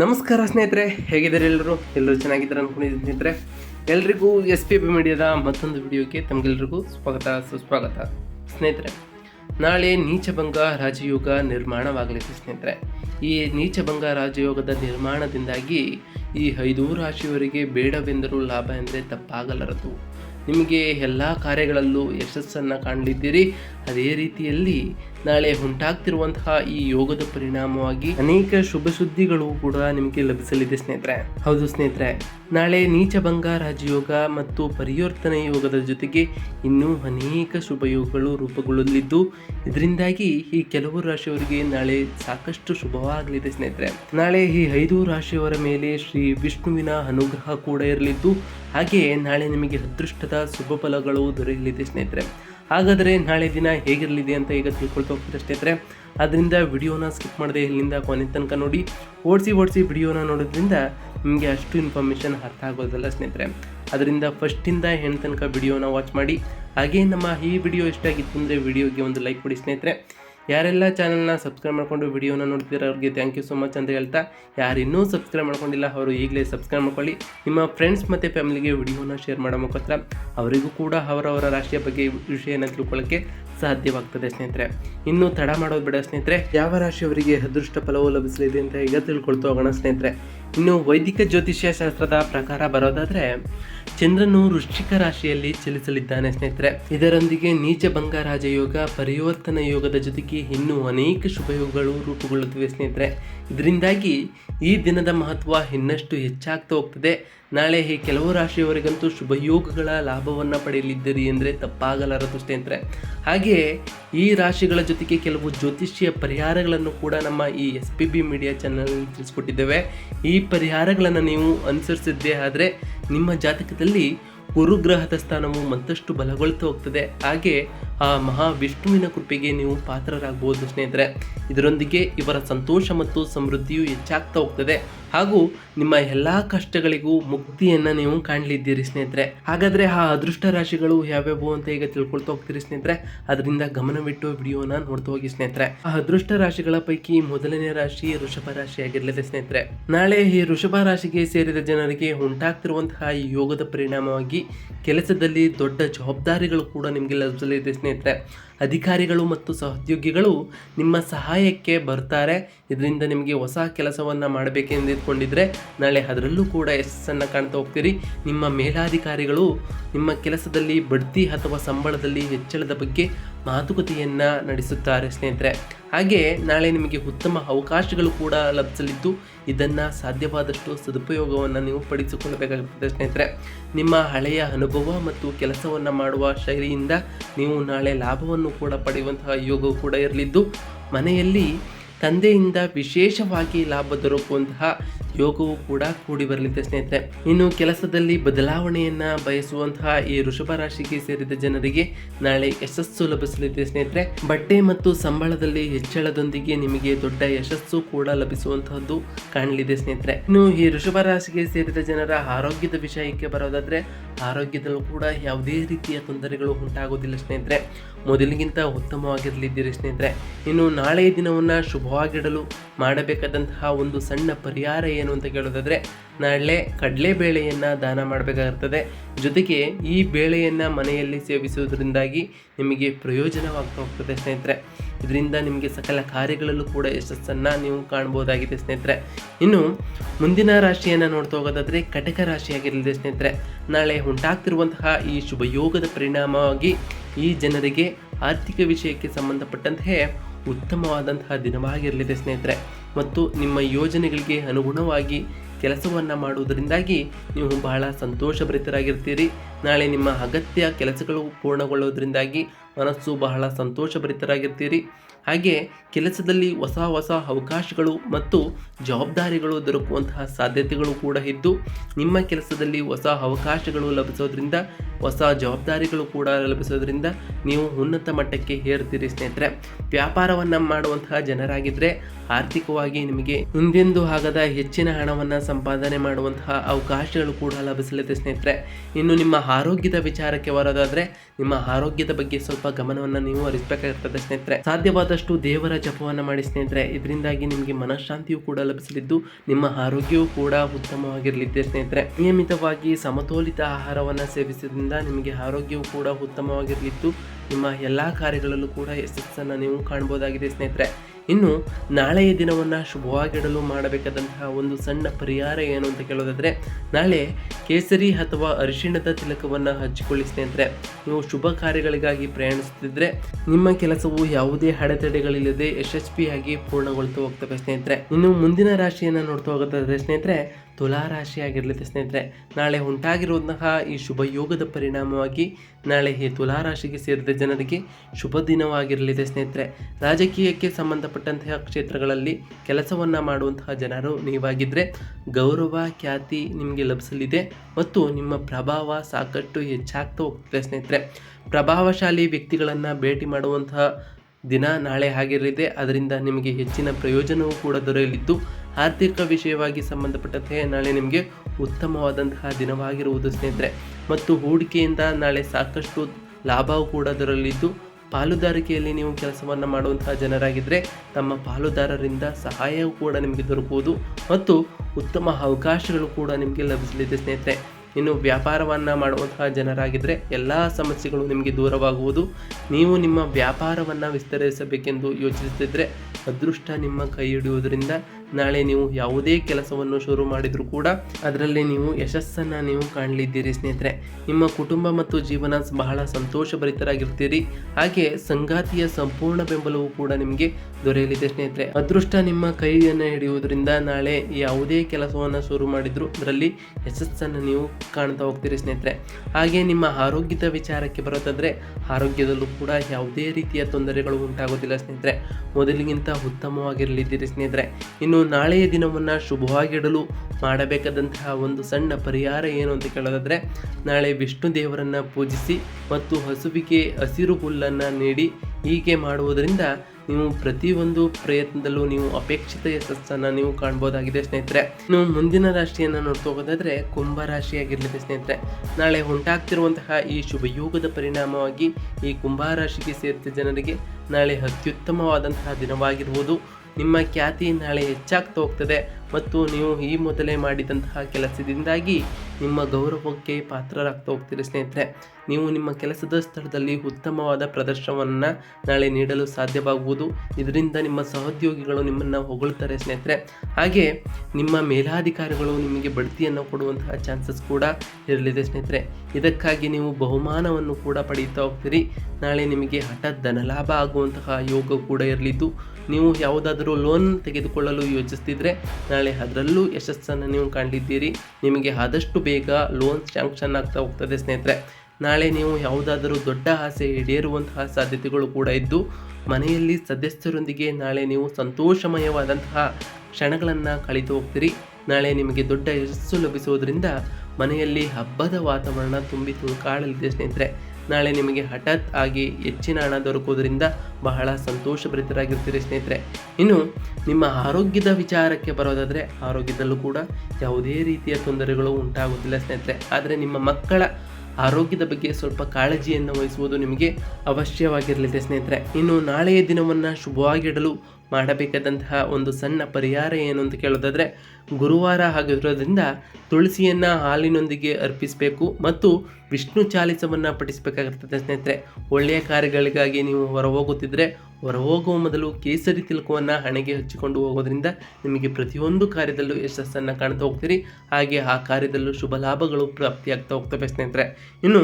ನಮಸ್ಕಾರ ಸ್ನೇಹಿತರೆ, ಹೇಗಿದ್ದಾರೆ ಎಲ್ಲರೂ? ಎಲ್ಲರೂ ಚೆನ್ನಾಗಿದ್ದಾರೆ ಅಂದ್ಕೊಂಡಿದ್ದೀನಿ ಸ್ನೇಹಿತರೆ. ಎಲ್ರಿಗೂ ಎಸ್ ಪಿ ಬಿ ಮೀಡಿಯಾದ ಮತ್ತೊಂದು ವಿಡಿಯೋಗೆ ತಮಗೆಲ್ರಿಗೂ ಸ್ವಾಗತ, ಸುಸ್ವಾಗತ. ಸ್ನೇಹಿತರೆ, ನಾಳೆ ನೀಚಭಂಗ ರಾಜಯೋಗ ನಿರ್ಮಾಣವಾಗಲಿದೆ ಸ್ನೇಹಿತರೆ. ಈ ನೀಚಭಂಗ ರಾಜಯೋಗದ ನಿರ್ಮಾಣದಿಂದಾಗಿ ಈ ಐದು ರಾಶಿಯವರಿಗೆ ಬೇಡವೆಂದರೂ ಲಾಭ ಎಂದರೆ ತಪ್ಪಾಗಲಾರದು. ನಿಮಗೆ ಎಲ್ಲ ಕಾರ್ಯಗಳಲ್ಲೂ ಯಶಸ್ಸನ್ನು ಕಾಣಲಿದ್ದೀರಿ. ಅದೇ ರೀತಿಯಲ್ಲಿ ನಾಳೆ ಉಂಟಾಗ್ತಿರುವಂತಹ ಈ ಯೋಗದ ಪರಿಣಾಮವಾಗಿ ಅನೇಕ ಶುಭ ಸುದ್ದಿಗಳು ಕೂಡ ನಿಮಗೆ ಲಭಿಸಲಿದೆ ಸ್ನೇಹಿತರೆ. ಹೌದು ಸ್ನೇಹಿತರೆ, ನಾಳೆ ನೀಚ ನೀಚಭಂಗ ರಾಜಯೋಗ ಮತ್ತು ಪರಿವರ್ತನೆ ಯೋಗದ ಜೊತೆಗೆ ಇನ್ನೂ ಅನೇಕ ಶುಭ ಯೋಗಗಳು ರೂಪುಗೊಳ್ಳಲಿದ್ದು, ಇದರಿಂದಾಗಿ ಈ ಕೆಲವು ರಾಶಿಯವರಿಗೆ ನಾಳೆ ಸಾಕಷ್ಟು ಶುಭವಾಗಲಿದೆ ಸ್ನೇಹಿತರೆ. ನಾಳೆ ಈ ಐದು ರಾಶಿಯವರ ಮೇಲೆ ಶ್ರೀ ವಿಷ್ಣುವಿನ ಅನುಗ್ರಹ ಕೂಡ ಇರಲಿದ್ದು ಹಾಗೆ ನಾಳೆ ನಿಮಗೆ ಅದೃಷ್ಟದ ಶುಭ ಫಲಗಳು ದೊರೆಯಲಿದೆ ಸ್ನೇಹಿತರೆ. ಹಾಗಾದರೆ ನಾಳೆ ದಿನ ಹೇಗಿರಲಿದೆ ಅಂತ ಈಗ ತಿಳ್ಕೊಳ್ತಾ ಹೋಗ್ತೀರ ಸ್ನೇಹಿತರೆ ಅದರಿಂದ ವಿಡಿಯೋನ ಸ್ಕಿಪ್ ಮಾಡದೆ ಇಲ್ಲಿಂದ ಕೊನೆ ತನಕ ನೋಡಿ. ಓಡಿಸಿ ಓಡಿಸಿ ವಿಡಿಯೋನ ನೋಡೋದ್ರಿಂದ ನಿಮಗೆ ಅಷ್ಟು ಇನ್ಫಾರ್ಮೇಷನ್ ಅರ್ಥ ಆಗೋದಲ್ಲ ಸ್ನೇಹಿತರೆ ಅದರಿಂದ ಫಸ್ಟಿಂದ ಹೆಣ್ಣು ತನಕ ವಿಡಿಯೋನ ವಾಚ್ ಮಾಡಿ. ಹಾಗೇ ನಮ್ಮ ಈ ವಿಡಿಯೋ ಇಷ್ಟ ಆಗಿತ್ತು ಅಂದರೆ ವಿಡಿಯೋಗೆ ಒಂದು ಲೈಕ್ ಕೊಡಿ ಸ್ನೇಹಿತರೆ. ಯಾರೆಲ್ಲ ಚಾನಲ್ನ ಸಬ್ಸ್ಕ್ರೈಬ್ ಮಾಡ್ಕೊಂಡು ವಿಡಿಯೋನ ನೋಡ್ತಿರೋ ಅವ್ರಿಗೆ ಥ್ಯಾಂಕ್ ಯು ಸೊ ಮಚ್ ಅಂತ ಹೇಳ್ತಾ, ಯಾರು ಇನ್ನೂ ಸಬ್ಸ್ಕ್ರೈಬ್ ಮಾಡ್ಕೊಂಡಿಲ್ಲ ಅವರು ಈಗಲೇ ಸಬ್ಸ್ಕ್ರೈಬ್ ಮಾಡ್ಕೊಳ್ಳಿ. ನಿಮ್ಮ ಫ್ರೆಂಡ್ಸ್ ಮತ್ತು ಫ್ಯಾಮಿಲಿಗೆ ವಿಡಿಯೋನ ಶೇರ್ ಮಾಡೋ ಮುಖಾಂತರ, ಅವರಿಗೂ ಕೂಡ ಅವರವರ ರಾಷ್ಟ್ರೀಯ ಬಗ್ಗೆ ವಿಷಯನ ತಿಳ್ಕೊಳ್ಳೋಕ್ಕೆ ಸಾಧ್ಯವಾಗ್ತದೆ ಸ್ನೇಹಿತರೆ. ಇನ್ನು ತಡ ಮಾಡೋದು ಬೇಡ ಸ್ನೇಹಿತರೆ. ಯಾವ ರಾಶಿಯವರಿಗೆ ಅದೃಷ್ಟ ಫಲವು ಲಭಿಸಲಿದೆ ಅಂತ ಈಗ ತಿಳ್ಕೊಳ್ತಾ ಹೋಗೋಣ ಸ್ನೇಹಿತರೆ. ಇನ್ನು ವೈದಿಕ ಜ್ಯೋತಿಷ್ಯ ಶಾಸ್ತ್ರದ ಪ್ರಕಾರ ಬರೋದಾದ್ರೆ, ಚಂದ್ರನು ವೃಶ್ಚಿಕ ರಾಶಿಯಲ್ಲಿ ಚಲಿಸಲಿದ್ದಾನೆ ಸ್ನೇಹಿತರೆ. ಇದರೊಂದಿಗೆ ನೀಚ ಬಂಗಾರಾಜ ರಾಜಯೋಗ ಪರಿವರ್ತನ ಯೋಗದ ಜೊತೆಗೆ ಇನ್ನೂ ಅನೇಕ ಶುಭಯೋಗಗಳು ರೂಪುಗೊಳ್ಳುತ್ತಿವೆ ಸ್ನೇಹಿತರೆ. ಇದರಿಂದಾಗಿ ಈ ದಿನದ ಮಹತ್ವ ಇನ್ನಷ್ಟು ಹೆಚ್ಚಾಗ್ತಾ ಹೋಗ್ತದೆ. ನಾಳೆ ಈ ಕೆಲವು ರಾಶಿಯವರಿಗಂತೂ ಶುಭಯೋಗಗಳ ಲಾಭವನ್ನು ಪಡೆಯಲಿದ್ದೀರಿ ಅಂದರೆ ತಪ್ಪಾಗಲಾರದು ಸ್ನೇಹಿತರೆ. ಹಾಗೆ ಈ ರಾಶಿಗಳ ಜೊತೆಗೆ ಕೆಲವು ಜ್ಯೋತಿಷ್ಯ ಪರಿಹಾರಗಳನ್ನು ಕೂಡ ನಮ್ಮ ಈ S P B media channel ತಿಳಿಸ್ಕೊಟ್ಟಿದ್ದೇವೆ. ಈ ಪರಿಹಾರಗಳನ್ನು ನೀವು ಅನುಸರಿಸಿದ್ದೇ ಆದರೆ ನಿಮ್ಮ ಜಾತಕದಲ್ಲಿ ಗುರುಗ್ರಹದ ಸ್ಥಾನವು ಮತ್ತಷ್ಟು ಬಲಗೊಳ್ತಾ ಹೋಗ್ತದೆ. ಹಾಗೆ ಆ ಮಹಾವಿಷ್ಣುವಿನ ಕೃಪೆಗೆ ನೀವು ಪಾತ್ರರಾಗಬಹುದು ಸ್ನೇಹಿತರೆ. ಇದರೊಂದಿಗೆ ಇವರ ಸಂತೋಷ ಮತ್ತು ಸಮೃದ್ಧಿಯು ಹೆಚ್ಚಾಗ್ತಾ ಹೋಗ್ತದೆ. ಹಾಗೂ ನಿಮ್ಮ ಎಲ್ಲ ಕಷ್ಟಗಳಿಗೂ ಮುಕ್ತಿಯನ್ನು ನೀವು ಕಾಣಲಿದ್ದೀರಿ ಸ್ನೇಹಿತರೆ. ಹಾಗಾದರೆ ಆ ಅದೃಷ್ಟ ರಾಶಿಗಳು ಯಾವ್ಯಾವು ಅಂತ ಈಗ ತಿಳ್ಕೊಳ್ತಾ ಹೋಗ್ತೀರಿ ಸ್ನೇಹಿತರೆ? ಅದರಿಂದ ಗಮನವಿಟ್ಟು ವಿಡಿಯೋನ ನೋಡ್ತಾ ಹೋಗಿ ಸ್ನೇಹಿತರೆ. ಆ ಅದೃಷ್ಟ ರಾಶಿಗಳ ಪೈಕಿ ಮೊದಲನೇ ರಾಶಿ ವೃಷಭ ರಾಶಿ ಆಗಿರ್ಲಿದೆ ಸ್ನೇಹಿತರೆ. ನಾಳೆ ಈ ವೃಷಭ ರಾಶಿಗೆ ಸೇರಿದ ಜನರಿಗೆ ಉಂಟಾಗ್ತಿರುವಂತಹ ಈ ಯೋಗದ ಪರಿಣಾಮವಾಗಿ ಕೆಲಸದಲ್ಲಿ ದೊಡ್ಡ ಜವಾಬ್ದಾರಿಗಳು ಕೂಡ ನಿಮಗೆ ಲಭಿಸಲಿದೆ ಸ್ನೇಹಿತರೆ. ಅಧಿಕಾರಿಗಳು ಮತ್ತು ಸಹೋದ್ಯೋಗಿಗಳು ನಿಮ್ಮ ಸಹಾಯಕ್ಕೆ ಬರ್ತಾರೆ. ಇದರಿಂದ ನಿಮಗೆ ಹೊಸ ಕೆಲಸವನ್ನು ಮಾಡಬೇಕೆಂದಿದ್ಕೊಂಡಿದ್ರೆ ನಾಳೆ ಅದರಲ್ಲೂ ಕೂಡ ಯಶಸ್ಸನ್ನು ಕಾಣ್ತಾ ಹೋಗ್ತೀರಿ. ನಿಮ್ಮ ಮೇಲಾಧಿಕಾರಿಗಳು ನಿಮ್ಮ ಕೆಲಸದಲ್ಲಿ ಬಡ್ತಿ ಅಥವಾ ಸಂಬಳದಲ್ಲಿ ಹೆಚ್ಚಳದ ಬಗ್ಗೆ ಮಾತುಕತೆಯನ್ನು ನಡೆಸುತ್ತಾರೆ ಸ್ನೇಹಿತರೆ. ಹಾಗೆ ನಾಳೆ ನಿಮಗೆ ಉತ್ತಮ ಅವಕಾಶಗಳು ಕೂಡ ಲಭಿಸಲಿದ್ದು ಇದನ್ನು ಸಾಧ್ಯವಾದಷ್ಟು ಸದುಪಯೋಗವನ್ನು ನೀವು ಪಡಿಸಿಕೊಳ್ಳಬೇಕಾಗುತ್ತದೆ ಸ್ನೇಹಿತರೆ. ನಿಮ್ಮ ಹಳೆಯ ಅನುಭವ ಮತ್ತು ಕೆಲಸವನ್ನು ಮಾಡುವ ಶೈಲಿಯಿಂದ ನೀವು ನಾಳೆ ಲಾಭವನ್ನು ಕೂಡ ಪಡೆಯುವಂತಹ ಯೋಗವು ಕೂಡ ಇರಲಿದ್ದು ಮನೆಯಲ್ಲಿ ತಂದೆಯಿಂದ ವಿಶೇಷವಾಗಿ ಲಾಭ ದೊರಕುವಂತಹ ಯೋಗವು ಕೂಡ ಕೂಡಿ ಬರಲಿದೆ ಸ್ನೇಹಿತರೆ. ಇನ್ನು ಕೆಲಸದಲ್ಲಿ ಬದಲಾವಣೆಯನ್ನ ಬಯಸುವಂತಹ ಈ ವೃಷಭ ರಾಶಿಗೆ ಸೇರಿದ ಜನರಿಗೆ ನಾಳೆ ಯಶಸ್ಸು ಲಭಿಸಲಿದೆ ಸ್ನೇಹಿತರೆ. ಬಟ್ಟೆ ಮತ್ತು ಸಂಬಳದಲ್ಲಿ ಹೆಚ್ಚಳದೊಂದಿಗೆ ನಿಮಗೆ ದೊಡ್ಡ ಯಶಸ್ಸು ಕೂಡ ಲಭಿಸುವಂತಹದ್ದು ಕಾಣಲಿದೆ ಸ್ನೇಹಿತರೆ. ಇನ್ನು ಈ ವೃಷಭ ರಾಶಿಗೆ ಸೇರಿದ ಜನರ ಆರೋಗ್ಯದ ವಿಷಯಕ್ಕೆ ಬರೋದಾದ್ರೆ ಆರೋಗ್ಯದಲ್ಲೂ ಕೂಡ ಯಾವುದೇ ರೀತಿಯ ತೊಂದರೆಗಳು ಉಂಟಾಗೋದಿಲ್ಲ ಸ್ನೇಹಿತರೆ. ಮೊದಲಿಗಿಂತ ಉತ್ತಮವಾಗಿರಲಿದ್ದೀರಿ ಸ್ನೇಹಿತರೆ. ಇನ್ನು ನಾಳೆಯ ದಿನವನ್ನು ಶುಭವಾಗಿಡಲು ಮಾಡಬೇಕಾದಂತಹ ಒಂದು ಸಣ್ಣ ಪರಿಹಾರ ಏನು ಅಂತ ಕೇಳೋದಾದರೆ, ನಾಳೆ ಕಡಲೆಬೇಳೆಯನ್ನು ದಾನ ಮಾಡಬೇಕಾಗಿರ್ತದೆ ಜೊತೆಗೆ ಈ ಬೇಳೆಯನ್ನು ಮನೆಯಲ್ಲಿ ಸೇವಿಸುವುದರಿಂದಾಗಿ ನಿಮಗೆ ಪ್ರಯೋಜನವಾಗ್ತಾ ಹೋಗ್ತದೆ ಸ್ನೇಹಿತರೆ. ಇದರಿಂದ ನಿಮಗೆ ಸಕಲ ಕಾರ್ಯಗಳಲ್ಲೂ ಕೂಡ ಯಶಸ್ಸನ್ನು ನೀವು ಕಾಣ್ಬೋದಾಗಿದೆ ಸ್ನೇಹಿತರೆ. ಇನ್ನು ಮುಂದಿನ ರಾಶಿಯನ್ನು ನೋಡ್ತಾ ಹೋಗೋದಾದರೆ, ಕಟಕ ರಾಶಿಯಾಗಿರಲಿದೆ ಸ್ನೇಹಿತರೆ. ನಾಳೆ ಉಂಟಾಗ್ತಿರುವಂತಹ ಈ ಶುಭಯೋಗದ ಪರಿಣಾಮವಾಗಿ ಈ ಜನರಿಗೆ ಆರ್ಥಿಕ ವಿಷಯಕ್ಕೆ ಸಂಬಂಧಪಟ್ಟಂತೆ ಉತ್ತಮವಾದಂತಹ ದಿನವಾಗಿರಲಿದೆ ಸ್ನೇಹಿತರೆ. ಮತ್ತು ನಿಮ್ಮ ಯೋಜನೆಗಳಿಗೆ ಅನುಗುಣವಾಗಿ ಕೆಲಸವನ್ನು ಮಾಡುವುದರಿಂದಾಗಿ ನೀವು ಬಹಳ ಸಂತೋಷಭರಿತರಾಗಿರ್ತೀರಿ ನಾಳೆ ನಿಮ್ಮ ಅಗತ್ಯ ಕೆಲಸಗಳು ಪೂರ್ಣಗೊಳ್ಳುವುದರಿಂದಾಗಿ ಮನಸ್ಸು ಬಹಳ ಸಂತೋಷಭರಿತರಾಗಿರ್ತೀರಿ ಹಾಗೆ ಕೆಲಸದಲ್ಲಿ ಹೊಸ ಹೊಸ ಅವಕಾಶಗಳು ಮತ್ತು ಜವಾಬ್ದಾರಿಗಳು ದೊರಕುವಂತಹ ಸಾಧ್ಯತೆಗಳು ಕೂಡ ಇದ್ದು, ನಿಮ್ಮ ಕೆಲಸದಲ್ಲಿ ಹೊಸ ಅವಕಾಶಗಳು ಲಭಿಸೋದ್ರಿಂದ, ಹೊಸ ಜವಾಬ್ದಾರಿಗಳು ಕೂಡ ಲಭಿಸೋದ್ರಿಂದ ನೀವು ಉನ್ನತ ಮಟ್ಟಕ್ಕೆ ಏರ್ತೀರಿ ಸ್ನೇಹಿತರೆ. ವ್ಯಾಪಾರವನ್ನು ಮಾಡುವಂತಹ ಜನರಾಗಿದ್ದರೆ ಆರ್ಥಿಕವಾಗಿ ನಿಮಗೆ ಹಿಂದೆಂದೂ ಆಗದ ಹೆಚ್ಚಿನ ಹಣವನ್ನು ಸಂಪಾದನೆ ಮಾಡುವಂತಹ ಅವಕಾಶಗಳು ಕೂಡ ಲಭಿಸಲಿದೆ ಸ್ನೇಹಿತರೆ. ಇನ್ನು ನಿಮ್ಮ ಆರೋಗ್ಯದ ವಿಚಾರಕ್ಕೆ ಬರೋದಾದರೆ, ನಿಮ್ಮ ಆರೋಗ್ಯದ ಬಗ್ಗೆ ಸ್ವಲ್ಪ ಗಮನವನ್ನು ನೀವು ಹರಿಸಬೇಕಾಗಿರ್ತದೆ ಸ್ನೇಹಿತರೆ. ಸಾಧ್ಯವಾದ ಸಾಧ್ಯವಾದಷ್ಟು ದೇವರ ಜಪವನ್ನು ಮಾಡಿ ಸ್ನೇಹಿತರೆ, ಇದರಿಂದಾಗಿ ನಿಮಗೆ ಮನಃಶಾಂತಿಯು ಕೂಡ ಲಭಿಸಲಿದ್ದು, ನಿಮ್ಮ ಆರೋಗ್ಯವೂ ಕೂಡ ಉತ್ತಮವಾಗಿರಲಿದೆ ಸ್ನೇಹಿತರೆ. ನಿಯಮಿತವಾಗಿ ಸಮತೋಲಿತ ಆಹಾರವನ್ನು ಸೇವಿಸೋದ್ರಿಂದ ನಿಮಗೆ ಆರೋಗ್ಯವು ಕೂಡ ಉತ್ತಮವಾಗಿರಲಿದ್ದು, ನಿಮ್ಮ ಎಲ್ಲ ಕಾರ್ಯಗಳಲ್ಲೂ ಕೂಡ ಯಶಸ್ಸನ್ನು ನೀವು ಕಾಣ್ಬೋದಾಗಿದೆ ಸ್ನೇಹಿತರೆ. ಇನ್ನು ನಾಳೆಯ ದಿನವನ್ನು ಶುಭವಾಗಿಡಲು ಮಾಡಬೇಕಾದಂತಹ ಒಂದು ಸಣ್ಣ ಪರಿಹಾರ ಏನು ಅಂತ ಕೇಳೋದಾದರೆ, ನಾಳೆ ಕೇಸರಿ ಅಥವಾ ಅರಿಶಿಣದ ತಿಲಕವನ್ನು ಹಚ್ಚಿಕೊಳ್ಳಿ ಸ್ನೇಹಿತರೆ. ನೀವು ಶುಭ ಕಾರ್ಯಗಳಿಗಾಗಿ ಪ್ರಯಾಣಿಸುತ್ತಿದ್ದರೆ ನಿಮ್ಮ ಕೆಲಸವು ಯಾವುದೇ ಅಡೆತಡೆಗಳಿಲ್ಲದೆ ಯಶಸ್ವಿಯಾಗಿ ಪೂರ್ಣಗೊಳ್ತಾ ಹೋಗ್ತವೆ ಸ್ನೇಹಿತರೆ. ಇನ್ನು ಮುಂದಿನ ರಾಶಿಯನ್ನು ನೋಡ್ತಾ ಹೋಗೋದಾದರೆ ಸ್ನೇಹಿತರೆ ತುಲಾ ರಾಶಿ ಆಗಿರಲಿದೆ ಸ್ನೇಹಿತರೆ, ನಾಳೆ ಉಂಟಾಗಿರುವಂತಹ ಈ ಶುಭ ಯೋಗದ ಪರಿಣಾಮವಾಗಿ ನಾಳೆ ಈ ತುಲಾ ರಾಶಿಗೆ ಸೇರಿದ ಜನರಿಗೆ ಶುಭ ದಿನವಾಗಿರಲಿದೆ ಸ್ನೇಹಿತರೆ. ರಾಜಕೀಯಕ್ಕೆ ಸಂಬಂಧಪಟ್ಟಂತಹ ಕ್ಷೇತ್ರಗಳಲ್ಲಿ ಕೆಲಸವನ್ನು ಮಾಡುವಂತಹ ಜನರು ನೀವಾಗಿದ್ದರೆ ಗೌರವ, ಖ್ಯಾತಿ ನಿಮಗೆ ಲಭಿಸಲಿದೆ ಮತ್ತು ನಿಮ್ಮ ಪ್ರಭಾವ ಸಾಕಷ್ಟು ಹೆಚ್ಚಾಗ್ತಾ ಹೋಗ್ತದೆ ಸ್ನೇಹಿತರೆ. ಪ್ರಭಾವಶಾಲಿ ವ್ಯಕ್ತಿಗಳನ್ನು ಭೇಟಿ ಮಾಡುವಂತಹ ದಿನ ನಾಳೆ ಹಾಗಿರಲಿದೆ. ಅದರಿಂದ ನಿಮಗೆ ಹೆಚ್ಚಿನ ಪ್ರಯೋಜನವೂ ಕೂಡ ದೊರೆಯಲಿದ್ದು, ಆರ್ಥಿಕ ವಿಷಯವಾಗಿ ಸಂಬಂಧಪಟ್ಟಂತೆ ನಾಳೆ ನಿಮಗೆ ಉತ್ತಮವಾದಂತಹ ದಿನವಾಗಿರುವುದು ಸ್ನೇಹಿತರೆ. ಮತ್ತು ಹೂಡಿಕೆಯಿಂದ ನಾಳೆ ಸಾಕಷ್ಟು ಲಾಭವೂ ಕೂಡ ದೊರೆಯಲಿದ್ದು, ಪಾಲುದಾರಿಕೆಯಲ್ಲಿ ನೀವು ಕೆಲಸವನ್ನು ಮಾಡುವಂತಹ ಜನರಾಗಿದ್ದರೆ ತಮ್ಮ ಪಾಲುದಾರರಿಂದ ಸಹಾಯವೂ ಕೂಡ ನಿಮಗೆ ದೊರಕುವುದು ಮತ್ತು ಉತ್ತಮ ಅವಕಾಶಗಳು ಕೂಡ ನಿಮಗೆ ಲಭಿಸಲಿದೆ ಸ್ನೇಹಿತರೆ. ಇನ್ನು ವ್ಯಾಪಾರವನ್ನು ಮಾಡುವಂತಹ ಜನರಾಗಿದ್ದರೆ ಎಲ್ಲ ಸಮಸ್ಯೆಗಳು ನಿಮಗೆ ದೂರವಾಗುವುದು. ನೀವು ನಿಮ್ಮ ವ್ಯಾಪಾರವನ್ನು ವಿಸ್ತರಿಸಬೇಕೆಂದು ಯೋಚಿಸುತ್ತಿದ್ದರೆ ಅದೃಷ್ಟ ನಿಮ್ಮ ಕೈ ಹಿಡಿಯುವುದರಿಂದ ನಾಳೆ ನೀವು ಯಾವುದೇ ಕೆಲಸವನ್ನು ಶುರು ಮಾಡಿದರೂ ಕೂಡ ಅದರಲ್ಲಿ ನೀವು ಯಶಸ್ಸನ್ನು ನೀವು ಕಾಣಲಿದ್ದೀರಿ ಸ್ನೇಹಿತರೆ. ನಿಮ್ಮ ಕುಟುಂಬ ಮತ್ತು ಜೀವನ ಬಹಳ ಸಂತೋಷಭರಿತರಾಗಿರ್ತೀರಿ. ಹಾಗೆ ಸಂಗಾತಿಯ ಸಂಪೂರ್ಣ ಬೆಂಬಲವು ಕೂಡ ನಿಮಗೆ ದೊರೆಯಲಿದೆ ಸ್ನೇಹಿತರೆ. ಅದೃಷ್ಟ ನಿಮ್ಮ ಕೈಯನ್ನು ಹಿಡಿಯುವುದರಿಂದ ನಾಳೆ ಯಾವುದೇ ಕೆಲಸವನ್ನು ಶುರು ಮಾಡಿದರೂ ಅದರಲ್ಲಿ ಯಶಸ್ಸನ್ನು ನೀವು ಕಾಣ್ತಾ ಹೋಗ್ತೀರಿ ಸ್ನೇಹಿತರೆ. ಹಾಗೆ ನಿಮ್ಮ ಆರೋಗ್ಯದ ವಿಚಾರಕ್ಕೆ ಬರೋದಾದರೆ ಆರೋಗ್ಯದಲ್ಲೂ ಕೂಡ ಯಾವುದೇ ರೀತಿಯ ತೊಂದರೆಗಳು ಉಂಟಾಗೋದಿಲ್ಲ ಸ್ನೇಹಿತರೆ. ಮೊದಲಿಗಿಂತ ಉತ್ತಮವಾಗಿರಲಿದ್ದೀರಿ ಸ್ನೇಹಿತರೆ. ಇನ್ನು ನಾಳೆಯ ದಿನವನ್ನು ಶುಭವಾಗಿಡಲು ಮಾಡಬೇಕಾದಂತಹ ಒಂದು ಸಣ್ಣ ಪರಿಹಾರ ಏನು ಅಂತ ಕೇಳೋದಾದರೆ, ನಾಳೆ ವಿಷ್ಣು ದೇವರನ್ನು ಪೂಜಿಸಿ ಮತ್ತು ಹಸುವಿಗೆ ಹಸಿರು ಹುಲ್ಲನ್ನು ನೀಡಿ ಹೀಗೆ ಮಾಡುವುದರಿಂದ ನೀವು ಪ್ರತಿಯೊಂದು ಪ್ರಯತ್ನದಲ್ಲೂ ನೀವು ಅಪೇಕ್ಷಿತ ಯಶಸ್ಸನ್ನು ನೀವು ಕಾಣ್ಬೋದಾಗಿದೆ ಸ್ನೇಹಿತರೆ. ಇನ್ನು ಮುಂದಿನ ರಾಶಿಯನ್ನು ನೋಡ್ತಾ ಕುಂಭ ರಾಶಿಯಾಗಿರಲಿದೆ ಸ್ನೇಹಿತರೆ. ನಾಳೆ ಉಂಟಾಗ್ತಿರುವಂತಹ ಈ ಶುಭ ಯೋಗದ ಪರಿಣಾಮವಾಗಿ ಈ ಕುಂಭ ರಾಶಿಗೆ ಸೇರಿದ ಜನರಿಗೆ ನಾಳೆ ಅತ್ಯುತ್ತಮವಾದಂತಹ ದಿನವಾಗಿರುವುದು ನಿಮ್ಮ ಖ್ಯಾತಿ ನಾಳೆ ಹೆಚ್ಚಾಗ್ತಾ ಹೋಗ್ತದೆ ಮತ್ತು ನೀವು ಈ ಮೊದಲೇ ಮಾಡಿದಂತಹ ಕೆಲಸದಿಂದಾಗಿ ನಿಮ್ಮ ಗೌರವಕ್ಕೆ ಪಾತ್ರರಾಗ್ತಾ ಹೋಗ್ತೀರಿ ಸ್ನೇಹಿತರೆ. ನೀವು ನಿಮ್ಮ ಕೆಲಸದ ಸ್ಥಳದಲ್ಲಿ ಉತ್ತಮವಾದ ಪ್ರದರ್ಶನವನ್ನು ನಾಳೆ ನೀಡಲು ಸಾಧ್ಯವಾಗುವುದು. ಇದರಿಂದ ನಿಮ್ಮ ಸಹೋದ್ಯೋಗಿಗಳು ನಿಮ್ಮನ್ನು ಹೊಗಳ್ತಾರೆ ಸ್ನೇಹಿತರೆ. ಹಾಗೆ ನಿಮ್ಮ ಮೇಲಾಧಿಕಾರಿಗಳು ನಿಮಗೆ ಬಡ್ತಿಯನ್ನು ಕೊಡುವಂತಹ ಚಾನ್ಸಸ್ ಕೂಡ ಇರಲಿದೆ ಸ್ನೇಹಿತರೆ. ಇದಕ್ಕಾಗಿ ನೀವು ಬಹುಮಾನವನ್ನು ಕೂಡ ಪಡೆಯುತ್ತಾ ಹೋಗ್ತೀರಿ. ನಾಳೆ ನಿಮಗೆ ಹಠಾತ್ ಧನಲಾಭ ಆಗುವಂತಹ ಯೋಗ ಕೂಡ ಇರಲಿದ್ದು ನೀವು ಯಾವುದಾದರೂ ಲೋನ್ ತೆಗೆದುಕೊಳ್ಳಲು ಯೋಚಿಸ್ತಿದ್ರೆ ನಾಳೆ ಅದರಲ್ಲೂ ಯಶಸ್ಸನ್ನು ನೀವು ಕಾಣಲಿದ್ದೀರಿ ನಿಮಗೆ ಆದಷ್ಟು ಬೇಗ ಲೋನ್ ಸ್ಯಾಂಕ್ಷನ್ ಆಗ್ತಾ ಹೋಗ್ತದೆ ಸ್ನೇಹಿತರೆ. ನಾಳೆ ನೀವು ಯಾವುದಾದರೂ ದೊಡ್ಡ ಆಸೆ ಈಡೇರುವಂತಹ ಸಾಧ್ಯತೆಗಳು ಕೂಡ ಇದ್ದು, ಮನೆಯಲ್ಲಿ ಸದಸ್ಯರೊಂದಿಗೆ ನಾಳೆ ನೀವು ಸಂತೋಷಮಯವಾದಂತಹ ಕ್ಷಣಗಳನ್ನು ಕಳೆದು ಹೋಗ್ತೀರಿ. ನಾಳೆ ನಿಮಗೆ ದೊಡ್ಡ ಯಶಸ್ಸು ಲಭಿಸುವುದರಿಂದ ಮನೆಯಲ್ಲಿ ಹಬ್ಬದ ವಾತಾವರಣ ತುಂಬಿ ತುಳುಕಾಡಲಿದೆ ಸ್ನೇಹಿತರೆ. ನಾಳೆ ನಿಮಗೆ ಹಠಾತ್ ಆಗಿ ಹೆಚ್ಚಿನ ಹಣ ದೊರಕುವುದರಿಂದ ಬಹಳ ಸಂತೋಷಭರಿತರಾಗಿರ್ತೀರಿ ಸ್ನೇಹಿತರೆ. ಇನ್ನು, ನಿಮ್ಮ ಆರೋಗ್ಯದ ವಿಚಾರಕ್ಕೆ ಬರೋದಾದರೆ ಆರೋಗ್ಯದಲ್ಲೂ ಕೂಡ ಯಾವುದೇ ರೀತಿಯ ತೊಂದರೆಗಳು ಉಂಟಾಗುತ್ತಿಲ್ಲ ಸ್ನೇಹಿತರೆ. ಆದರೆ ನಿಮ್ಮ ಮಕ್ಕಳ ಆರೋಗ್ಯದ ಬಗ್ಗೆ ಸ್ವಲ್ಪ ಕಾಳಜಿಯನ್ನು ವಹಿಸುವುದು ನಿಮಗೆ ಅವಶ್ಯವಾಗಿರಲಿದೆ ಸ್ನೇಹಿತರೆ. ಇನ್ನು, ನಾಳೆಯ ದಿನವನ್ನು ಶುಭವಾಗಿಡಲು ಮಾಡಬೇಕಾದಂತಹ ಒಂದು ಸಣ್ಣ ಪರಿಹಾರ ಏನು ಅಂತ ಕೇಳೋದಾದರೆ, ಗುರುವಾರ ಆಗಿರೋದ್ರಿಂದ ತುಳಸಿಯನ್ನು ಹಾಲಿನೊಂದಿಗೆ ಅರ್ಪಿಸಬೇಕು ಮತ್ತು ವಿಷ್ಣು ಚಾಲಿಸವನ್ನು ಪಠಿಸಬೇಕಾಗಿರ್ತದೆ ಸ್ನೇಹಿತರೆ. ಒಳ್ಳೆಯ ಕಾರ್ಯಗಳಿಗಾಗಿ ನೀವು ಹೊರ ಹೋಗುತ್ತಿದ್ದರೆ ಹೊರ ಹೋಗುವ ಮೊದಲು ಕೇಸರಿ ತಿಲಕವನ್ನು ಹಣೆಗೆ ಹಚ್ಚಿಕೊಂಡು ಹೋಗೋದ್ರಿಂದ ನಿಮಗೆ ಪ್ರತಿಯೊಂದು ಕಾರ್ಯದಲ್ಲೂ ಯಶಸ್ಸನ್ನು ಕಾಣ್ತಾ ಹೋಗ್ತೀರಿ. ಹಾಗೆ ಆ ಕಾರ್ಯದಲ್ಲೂ ಶುಭ ಲಾಭಗಳು ಪ್ರಾಪ್ತಿಯಾಗ್ತಾ ಹೋಗ್ತವೆ ಸ್ನೇಹಿತರೆ. ಇನ್ನು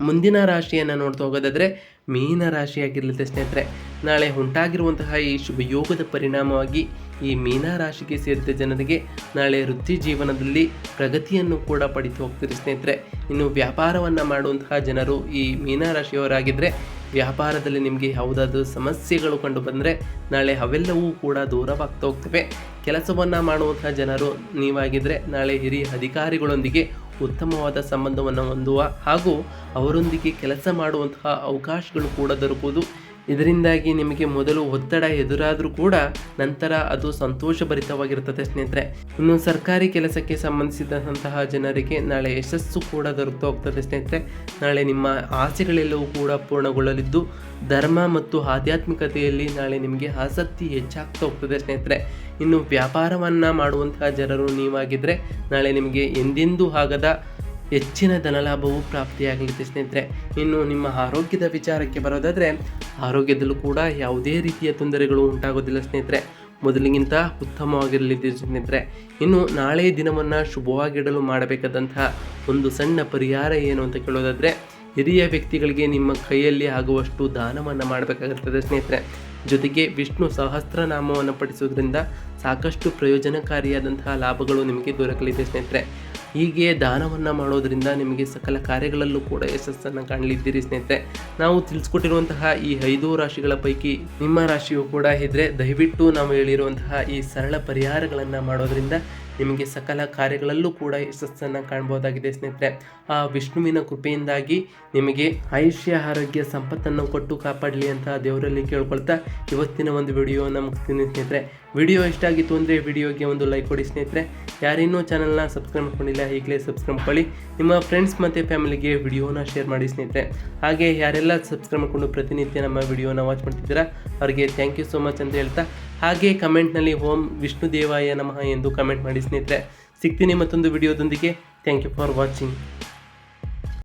ಮುಂದಿನ ರಾಶಿಯನ್ನು ನೋಡ್ತಾ ಹೋಗೋದಾದರೆ ಮೀನ ರಾಶಿಯಾಗಿರಲಿದೆ ಸ್ನೇಹಿತರೆ. ನಾಳೆ ಉಂಟಾಗಿರುವಂತಹ ಈ ಶುಭ ಯೋಗದ ಪರಿಣಾಮವಾಗಿ ಈ ಮೀನ ರಾಶಿಗೆ ಸೇರಿದ ಜನರಿಗೆ ನಾಳೆ ವೃತ್ತಿ ಜೀವನದಲ್ಲಿ ಪ್ರಗತಿಯನ್ನು ಕೂಡ ಪಡಿತು ಹೋಗ್ತೀರಿ ಸ್ನೇಹಿತರೆ. ಇನ್ನು ವ್ಯಾಪಾರವನ್ನು ಮಾಡುವಂತಹ ಜನರು ಈ ಮೀನ ರಾಶಿಯವರಾಗಿದ್ದರೆ ವ್ಯಾಪಾರದಲ್ಲಿ ನಿಮಗೆ ಯಾವುದಾದ್ರೂ ಸಮಸ್ಯೆಗಳು ಕಂಡು ಬಂದರೆ ನಾಳೆ ಅವೆಲ್ಲವೂ ಕೂಡ ದೂರವಾಗ್ತಾ ಹೋಗ್ತವೆ. ಕೆಲಸವನ್ನು ಮಾಡುವಂತಹ ಜನರು ನೀವಾಗಿದ್ದರೆ ನಾಳೆ ಹಿರಿಯ ಅಧಿಕಾರಿಗಳೊಂದಿಗೆ ಉತ್ತಮವಾದ ಸಂಬಂಧವನ್ನು ಹೊಂದುವ ಹಾಗೂ ಅವರೊಂದಿಗೆ ಕೆಲಸ ಮಾಡುವಂತಹ ಅವಕಾಶಗಳು ಕೂಡ ದೊರಕುವುದು ಇದರಿಂದಾಗಿ ನಿಮಗೆ ಮೊದಲು ಒತ್ತಡ ಎದುರಾದರೂ ಕೂಡ ನಂತರ ಅದು ಸಂತೋಷಭರಿತವಾಗಿರುತ್ತದೆ ಸ್ನೇಹಿತರೆ. ಇನ್ನು ಸರ್ಕಾರಿ ಕೆಲಸಕ್ಕೆ ಸಂಬಂಧಿಸಿದಂತಹ ಜನರಿಗೆ ನಾಳೆ ಯಶಸ್ಸು ಕೂಡ ದೊರಕ್ತಾ ಹೋಗ್ತದೆ ಸ್ನೇಹಿತರೆ. ನಾಳೆ ನಿಮ್ಮ ಆಸೆಗಳೆಲ್ಲವೂ ಕೂಡ ಪೂರ್ಣಗೊಳ್ಳಲಿದ್ದು, ಧರ್ಮ ಮತ್ತು ಆಧ್ಯಾತ್ಮಿಕತೆಯಲ್ಲಿ ನಾಳೆ ನಿಮಗೆ ಆಸಕ್ತಿ ಹೆಚ್ಚಾಗ್ತಾ ಹೋಗ್ತದೆ ಸ್ನೇಹಿತರೆ. ಇನ್ನು ವ್ಯಾಪಾರವನ್ನು ಮಾಡುವಂತಹ ಜನರು ನೀವಾಗಿದ್ದರೆ ನಾಳೆ ನಿಮಗೆ ಎಂದೆಂದೂ ಆಗದ ಹೆಚ್ಚಿನ ಧನಲಾಭವು ಪ್ರಾಪ್ತಿಯಾಗಲಿದೆ ಸ್ನೇಹಿತರೆ. ಇನ್ನು ನಿಮ್ಮ ಆರೋಗ್ಯದ ವಿಚಾರಕ್ಕೆ ಬರೋದಾದರೆ, ಆರೋಗ್ಯದಲ್ಲೂ ಕೂಡ ಯಾವುದೇ ರೀತಿಯ ತೊಂದರೆಗಳು ಉಂಟಾಗೋದಿಲ್ಲ ಸ್ನೇಹಿತರೆ. ಮೊದಲಿಗಿಂತ ಉತ್ತಮವಾಗಿರಲಿದೆ ಸ್ನೇಹಿತರೆ. ಇನ್ನು ನಾಳೆ ದಿನವನ್ನು ಶುಭವಾಗಿಡಲು ಮಾಡಬೇಕಾದಂತಹ ಒಂದು ಸಣ್ಣ ಪರಿಹಾರ ಏನು ಅಂತ ಕೇಳೋದಾದರೆ, ಹಿರಿಯ ವ್ಯಕ್ತಿಗಳಿಗೆ ನಿಮ್ಮ ಕೈಯಲ್ಲಿ ಆಗುವಷ್ಟು ದಾನವನ್ನು ಮಾಡಬೇಕಾಗುತ್ತದೆ ಸ್ನೇಹಿತರೆ. ಜೊತೆಗೆ ವಿಷ್ಣು ಸಹಸ್ರನಾಮವನ್ನು ಪಡಿಸೋದ್ರಿಂದ ಸಾಕಷ್ಟು ಪ್ರಯೋಜನಕಾರಿಯಾದಂತಹ ಲಾಭಗಳು ನಿಮಗೆ ದೊರಕಲಿದೆ ಸ್ನೇಹಿತರೆ. ಹೀಗೆ ದಾನವನ್ನು ಮಾಡೋದರಿಂದ ನಿಮಗೆ ಸಕಲ ಕಾರ್ಯಗಳಲ್ಲೂ ಕೂಡ ಯಶಸ್ಸನ್ನು ಕಾಣಲಿದ್ದೀರಿ ಸ್ನೇಹಿತರೆ. ನಾವು ತಿಳಿಸ್ಕೊಟ್ಟಿರುವಂತಹ ಈ ಐದು ರಾಶಿಗಳ ಪೈಕಿ ನಿಮ್ಮ ರಾಶಿಯು ಕೂಡ ಇದ್ರೆ ದಯವಿಟ್ಟು ನಾವು ಹೇಳಿರುವಂತಹ ಈ ಸರಳ ಪರಿಹಾರಗಳನ್ನು ಮಾಡೋದ್ರಿಂದ ನಿಮಗೆ ಸಕಲ ಕಾರ್ಯಗಳಲ್ಲೂ ಕೂಡ ಯಶಸ್ಸನ್ನು ಕಾಣ್ಬೋದಾಗಿದೆ ಸ್ನೇಹಿತರೆ. ಆ ವಿಷ್ಣುವಿನ ಕೃಪೆಯಿಂದಾಗಿ ನಿಮಗೆ ಆಯುಷ್ಯ, ಆರೋಗ್ಯ, ಸಂಪತ್ತನ್ನು ಕೊಟ್ಟು ಕಾಪಾಡಲಿ ಅಂತ ದೇವರಲ್ಲಿ ಕೇಳ್ಕೊಳ್ತಾ ಇವತ್ತಿನ ಒಂದು ವಿಡಿಯೋನ ಮುಗಿಸ್ತೀನಿ ಸ್ನೇಹಿತರೆ. ವಿಡಿಯೋ ಇಷ್ಟ ಆಗಿತ್ತು ಅಂದರೆ ವಿಡಿಯೋಗೆ ಒಂದು ಲೈಕ್ ಕೊಡಿ ಸ್ನೇಹಿತರೆ. ಯಾರಿನ್ನೂ ಚಾನಲ್ನ ಸಬ್ಸ್ಕ್ರೈಬ್ ಮಾಡ್ಕೊಂಡಿಲ್ಲ, ಈಗಲೇ ಸಬ್ಸ್ಕ್ರೈಬ್ ಮಾಡಿ ನಿಮ್ಮ ಫ್ರೆಂಡ್ಸ್ ಮತ್ತು ಫ್ಯಾಮಿಲಿಗೆ ವಿಡಿಯೋನ ಶೇರ್ ಮಾಡಿ ಸ್ನೇಹಿತರೆ. ಹಾಗೆ ಯಾರೆಲ್ಲ ಸಬ್ಸ್ಕ್ರೈಬ್ ಮಾಡ್ಕೊಂಡು ಪ್ರತಿನಿತ್ಯ ನಮ್ಮ ವಿಡಿಯೋನ ವಾಚ್ ಮಾಡ್ತಿದ್ದೀರಾ, ಅವರಿಗೆ ಥ್ಯಾಂಕ್ ಯು ಸೋ ಮಚ್ ಅಂತ ಹೇಳ್ತಾ ಹಾಗೆ ಕಮೆಂಟ್ನಲ್ಲಿ ಓಂ ವಿಷ್ಣು ದೇವಾಯ ನಮಃ ಎಂದು ಕಮೆಂಟ್ ಮಾಡಿ ಸ್ನೇಹಿತರೆ. ಸಿಗ್ತೀನಿ ಮತ್ತೊಂದು ವಿಡಿಯೋದೊಂದಿಗೆ ಥ್ಯಾಂಕ್ ಯು ಫಾರ್ ವಾಚಿಂಗ್